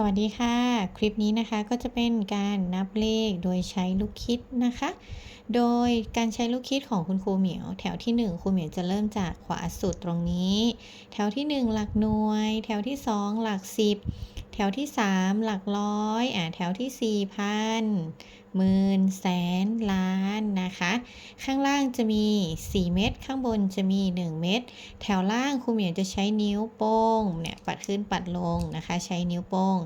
สวัสดีค่ะ คลิปนี้นะคะก็จะเป็นการนับเลขโดยใช้ลูกคิดนะคะ โดยการใช้ลูกคิดของคุณครูเหมียว แถวที่ 1ครูเหมียวจะเริ่มจากขวาสุดตรงนี้ แถวที่ 1 หลักหน่วย แถวที่ 2 หลัก 10 ถวที่ 3 หลักร้อยอ่าแถวที่4พันหมื่นแสนล้านนะคะ ข้างล่างจะมี 4 เม็ดข้างบนจะมี 1 เม็ดแถวล่างครูเหมียวจะใช้นิ้วโป้งเนี่ยปัดขึ้นปัดลงนะคะ ใช้นิ้วโป้ง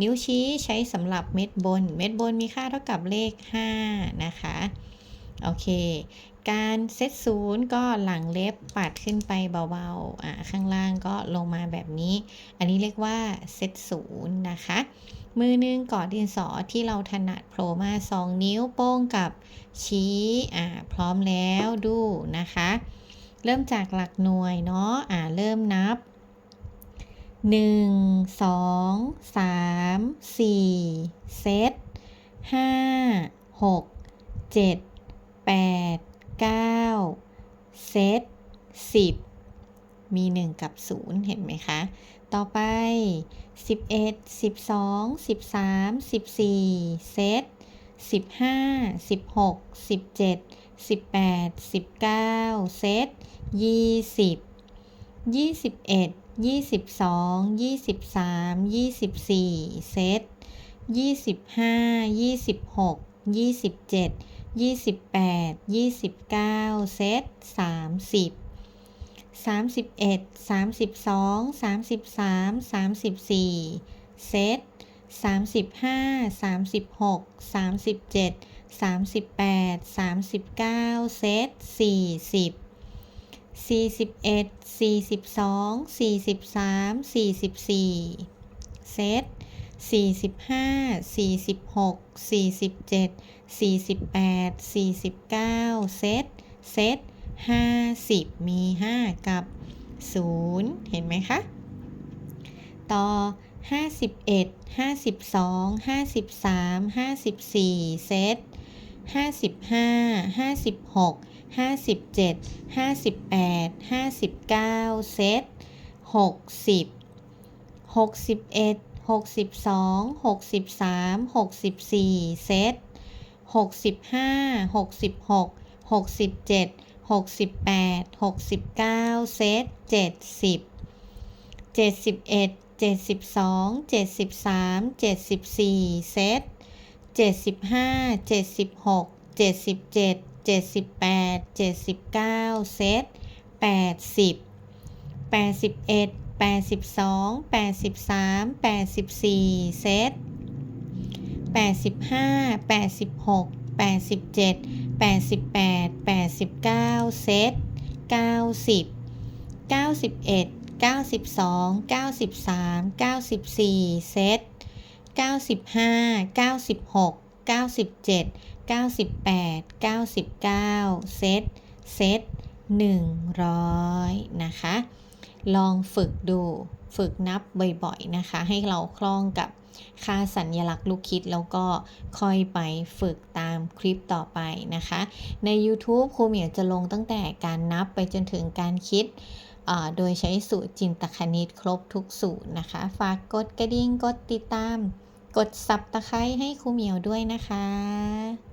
นิ้วชี้ใช้สำหรับเม็ดบน เม็ดบนมีค่าเท่ากับเลข 5 นะคะ โอเค การเซตศูนย์ก็หลังเล็บปัดขึ้นไปเบาๆอ่าข้างล่างก็ลงมาแบบนี้ อันนี้เรียกว่าเซตศูนย์นะคะ มือนึงกอดดินสอที่เราถนัดโผล่มาสองนิ้วโป้งกับชี้อ่าพร้อมแล้วดูนะคะ เริ่มจากหลักหน่วยเนาะอ่าเริ่มนับ1 2 3 4เซต5 6 7 8 9 เซต 10 มี 1 กับ 0 เห็นไหมคะ ต่อไป 11 12 13 14 เซต 15 16 17 18 19 เซต 20 21 22 23 24 เซต 25 26 27 28 29 เซต 30 31 32 33 34 เซต 35 36 37 38 39 เซต 40 41 42 43 44 เซต 45 46 47 48 49 เซต เซต 50 มี 5 กับ 0 เห็นไหมคะ ต่อ 51 52 53 54 เซต 55 56 57 58 59 เซต 60 61 62 63 64 เซต 65 66 67 68 69 เซต 70 71 72 73 74 เซต 75 76 77 78 79 เซต 80 81 82 83 84 เซต 85 86 87 88 89 เซต 90 91 92 93 94 เซต 95 96 97 98 99 เซต เซต 100 นะคะ ลองฝึกดูฝึกนับบ่อยๆนะคะ ให้เราคล่องกับค่าสัญญลักษณ์ลูกคิดแล้วก็ค่อยไปฝึกตามคลิปต่อไปนะคะ ใน YouTube ครูเหมียวจะลงตั้งแต่การนับไปจนถึงการคิดโดยใช้สูตรจินตคณิตครบทุกสูตรนะคะ ฝากกดกระดิ่งกดติดตาม กดซับตะไคร้ให้ครูเหมียวด้วยนะคะ